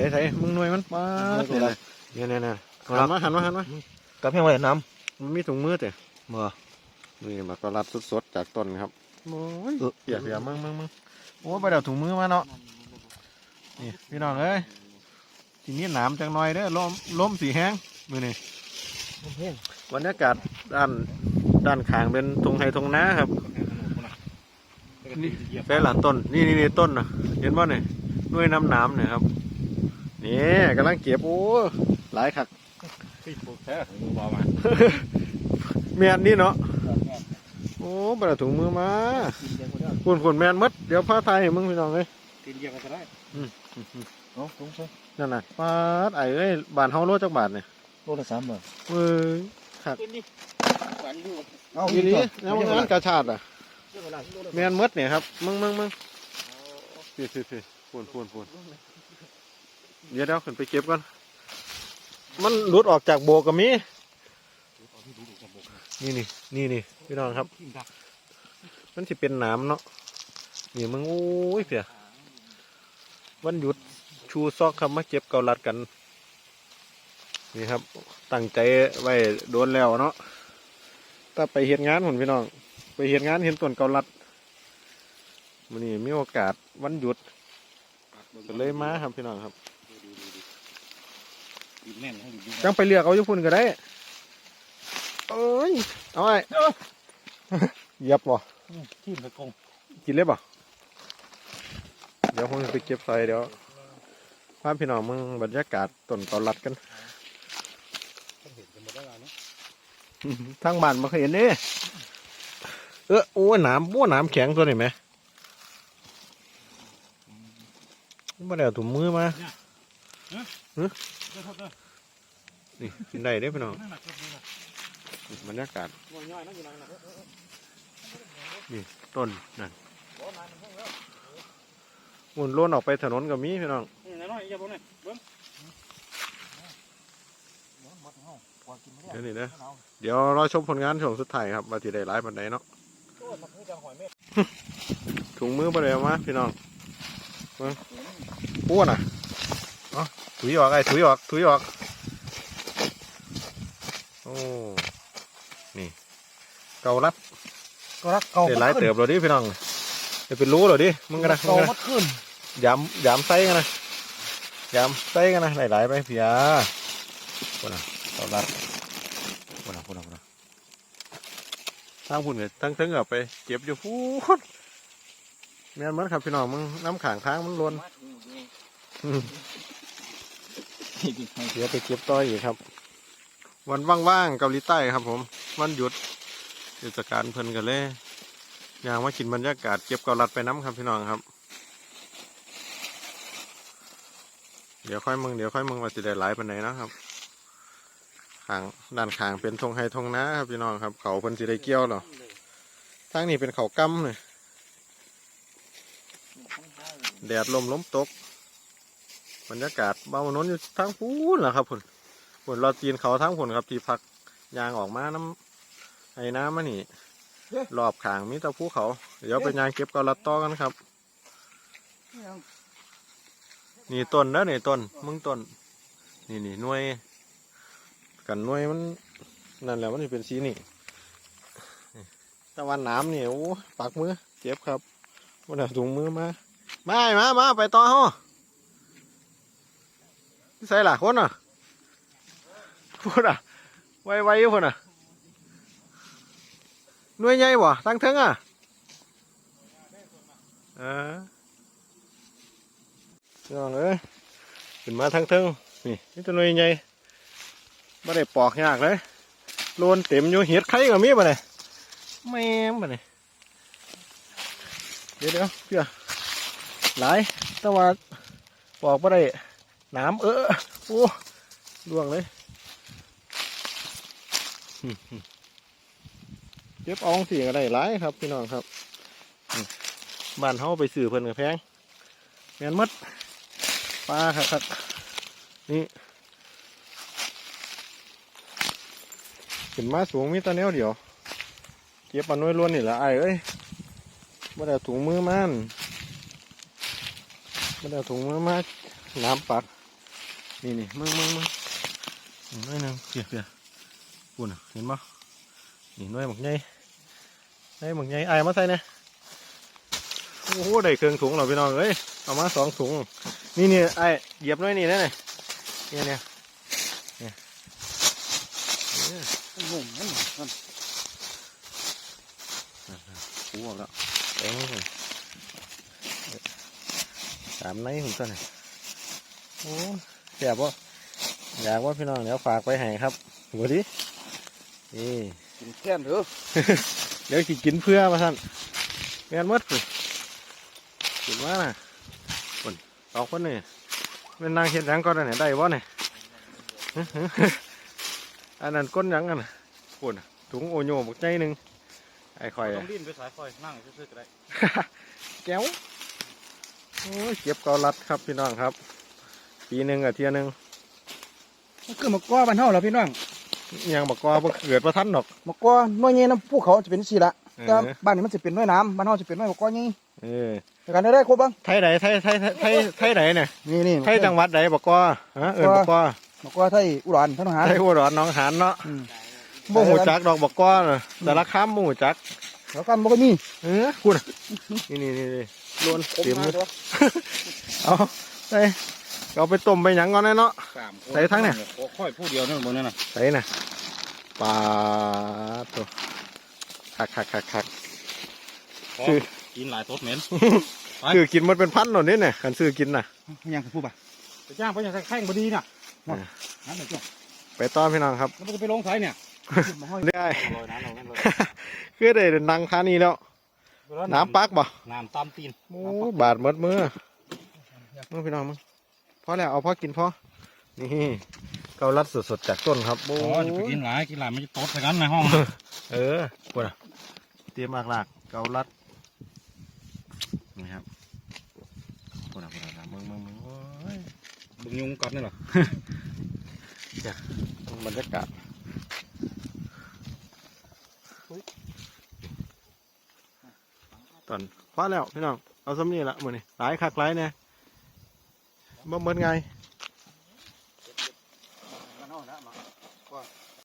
ส่ใส่มึงหน่วยมันป้าดเนี่ยเนี่ยเนี่ยหันมาหันมาหันมากับเพียงไว้น้มันมีถุงมือเตะำบ่นี่มากรัดสดๆจากต้นครับโอ้ยเออเปียกเปียกมึงมึงมึงโอ้ยไปเดี๋ยวถุงมือมาเนาะนี่พี่น้องเอ้ยทีนี้หนามจังหน่อยเด้อลมลมสีแห้งมือนี่เพียงบรรยากาศด้านด้านข้างเป็นทงไฮทงนาครับนี่ใช่หลังต้นนี่นี่นี่ต้นนะเห็นว่าเนี่ยด้วยน้ำน้ำเนี่ยครับ นี่กำลังเก็บโอ้หลายคักที่ปลูกแท้ถึงมือบอมาแมนนี่เนาะโอ้บรถุงมือมากินเดียวก็ได้ฝุ่นฝุ่นแมนหมดเดี๋ยวพาไทยให้มึงพี่น้องเลยกินเดียวกันก็ได้เอาลงไปนั่นน่ะปาดไอ้เอ้ยบานเฮาโลจักบาทเนี่ยโลละสามบาทเว้ยกินดิหวานอยู่เอาอีนี้ก่อนแล้วมันงานกระชาดอะเรื่องอะไรโลละแมนหมดเนี่ยครับมึงมึงมึงพี่พี่พี่ฝุ่นฝุ่นฝุ่น เดี๋ยวเดี๋ยวขึ้นไปเก็บก่อนมันหลุดออกจากโบกับมีนี่นี่นี่นี่พี่น้องครับ มันจะเป็นหน้ำเนาะนี่มึงโอ้ยเพียวันหยุดชูซอกครับมาเก็บเกาลัดกัน นี่ครับ ตั้งใจไว้โดนแล้วเนาะถ้าไปเห็นงานผมพี่น้อง ไปเห็นงานเห็นต้นเกาลัดมันนี่มีโอกาสวันหยุดก็เลยมาครับพี่น้องครับ ดินแน่นให้ดินจังไปเลือกเอาอยู่พุ่นก็ได้โอ้ยเอาไอ้เหยียบบ่ที่ตะกงกินเลยป่ะเดี๋ยวผมจะไปเก็บใส่เดี๋ยวพาพี่น้องมึงบรรยากาศต้นเกาลัดกันเห็นกันหมดแล้วเนาะทางบ้านมาเคยเห็นเด้เออโอ้ยหนามบ้วหนามแข็งตัวนี้ไหมมาเดี๋ยวถุงมือมาเด้อเด้อ นี่กินได้เด้อพี่น้องบรรยากาศนั่ต้นนั่นหมุนล้นออกไปถนนกับมีพี่น้องเดี๋ยวนี้นะเดี๋ยวรอชมผลงานช่วงสุดท้ายครับว่าที่ได้ร้ายปันใดเนาะถุงมือไปเลยมาพี่น้องเบิ่งป้วนอะ เอ๋อถุยออกไอ้ถุยออกถุยออก โอ้นี่ เกาลัดก็รักเก่าเดี๋ยวไล่เติบเราดิพี่น้องเดี๋ยวเป็นรู้เราดิมึงกันนะมึเก่างกันมันะดขึ้นยำยำไส้กันนะยำไส้กันนะหลายๆไปเพียปวดนะเกาลัดปวดนะปวดนะปวดนะทั้งพุ่นเนี่ยทั้งทั้งเอาไปเก็บอยู่พูดแม่นเหมือนครับพี่น้องมึงน้ำขางทางมันล้นอืม เดี๋ยวไปเก็บต่ออีกครับ วันว่างๆเกาหลีใต้ครับ ผม วันหยุดเทศกาลเพิ่นกันเลยอยางมากินบรรยากาศเก็บเกาลัดไปน้ำครับพี่น้องครับ เดี๋ยวค่อยมึงเดี๋ยวค่อยมึงว่าจะได้หลายปันไหนนะครับขางด้านขางเป็นทงไฮทงนาครับพี่น้องครับ เขาเพิ่นสิได้เกี่ยวหรอทางนี้เป็นเขากำเลยแดดลมล้มตก บรรยากาศบ้านมนนอยู่ทางพูนแหละครับผลผลเราจีนเขาทางผลครับที่พักยางออกมาน้ำไอ้น้ำมานี่รอบขางมีแตะภูเขา เดี๋ยวไปยางเก็บกาลัดต่อกันครับนี่ต้นนะนี่ต้นมึงต้น นี่นี่หน่วย กันหน่วยมันนั่นแหละมันจะเป็นสีนี่ตะวันน้ำนี่โอ้ปักมือเจ็บครับวันถุงมือมามาไอ้มามาไปต่อห้อ ใส่ล่ะคนอะพูดอะไวไวอยู่คนอะหน่วยใหญ่บ่ตั้งเทิงอะเออพี่น้องเอ้ยขึ้นมาทั้งเทิงนี่นี่ตัวหน่วยใหญ่ไม่ได้ปอกยากเลยโลนเต็มอยู่เห็ดไข่ก็มีบ่เนี่ยแม่บ่เนี่ยเดี๋ยวเดี๋ยวเพื่อหลายแต่ว่าปอกไม่ได้ น้ำเออโอ้ล่วงเลยหึหึเก็บเอองสีก็ได้หลายครับ พี่น้องครับอืมบ้านเฮาไปสื่อเพิ่นกับแพงแมนหมัดปลาครับครับ นี่ขึ้นมาสูงมีแตะแนวเดียวเก็บอันน้อยล้วนนี่แหละไอ้ายเอ้ยไม่ได้เอาถุงมือมันไม่ได้เอาถุงมือมาน้ำปัก นี่นี่มึงมึงมึงนี่หน้อยนึงเปียกเปียกปุ่นเห็นปะนี่หน้อยหมักใหญ่หน้อยหมักใหญ่ไอ้มาใส่เนี่ยโอ้โหได้เครื่องถุงเรอพี่น้องเอ้ยเอามาสองถุงนี่นี่ไอ้เหยียบหน้อยนี่นะเนี่ยเนี่ยเนี่ยเนี่ยเนี่ยงงนั่นนั่นปูออกแล้วเองเลยสามในผมตัวไหนโอ้ เสียบวะอยากว่าพี่น้องเดี๋ยวฝากไปให้ครับหัวดินี่กินแค่นเถอะเดี๋ยวสิกินเพื่อมาท่านแม่นหมดเลยกินว่าน่ะคนสองคนนี่เป็นนางเห็นหยังก็ได้เนี่ยได้บ่เนี่ยอันนั้นก้นหยังกันน่ะคนน่ะถุงโอโยบักใจหนึ่งไอ้ข่อยต้ออะงดิ้นไปสายไฟนั่งซื่อๆก็ได้แก้วโอ้ยเก็บเกาลัดครับพี่น้องครับ ปีหนึ่งอะเทียหนึ่งมันคือมะกอบ้านเฮาเหรอพี่น้องอิหยังบอกกอบ่เกิดประทันดอกมะกอน้อยใหญ่น้ำภูเขาจะเป็นสีละเออ แต่บ้านนี้มันจะเป็นน้อยน้ำบ้านเฮาจะเป็นน้อยมะกอใหญ่เออแต่กันได้ได้ครบบ้างไทยไหนไทยไทยไทยไทยไทยไหนเนี่ยนี่นี่ไทยจังหวัดไหนบอกกอฮะเอิญบอกกอมะกอไทยอุดรท่านทหารไทยอุดรหน้องหานเนาะอืมบ่หูจักดอกบอกกอน่ะแต่ละคำบ่หูจัก แล้วกันบ่ก็มีเออคุณน่ะนี่นี่นี่นี่ล้วนเต็มเลยเอาไป เอาไปต้มไปหยังก่อนเลยเนาะ สามคนใส่ทั้งเนี่ยโอ้ค่อยผู้เดียวนั่นบนนั่นน่ะใส่น่ะปลาตัวคักคักคักคักคือ กินหลายต๊ดเหม็น ไปคือกินมันเป็นพันหน่อยนี่เนี่ยกันซื้อกินน่ะ ยังพูดป่ะไปจ้างเพราะอย่างแข้งพอดีน่ะนั่นเลยจ้ะไปต้อนพี่น้องครับแล้วมันก็ไปลงสายเนี่ยมาห้อยได้ ลอยน้ำลงนั่นเลยคือได้นังทานีแล้ว น้ำปักบ่น้ำตามตีนโอ้บาดหมดมือมือพี่น้องมึงพ อแล้วเอาพอกินพอนี่เกาลัดสดๆจากต้นครับโอ้อ๋อจะไปกินหลายกินหลายมันจะต๊ดใส่กันในห้อง เออปวดอะเตรียมหลากๆเกาลัดนี่ครับปวดอะปวดอะมึงมึงมึงโอ้ยบึงยุงกัดนี่เหรอบรรยากาศตอนพอแล้วพี่น้องเอาสำนีละมือนี่หลายคักหลายเนี่ย บ่เหมือนไง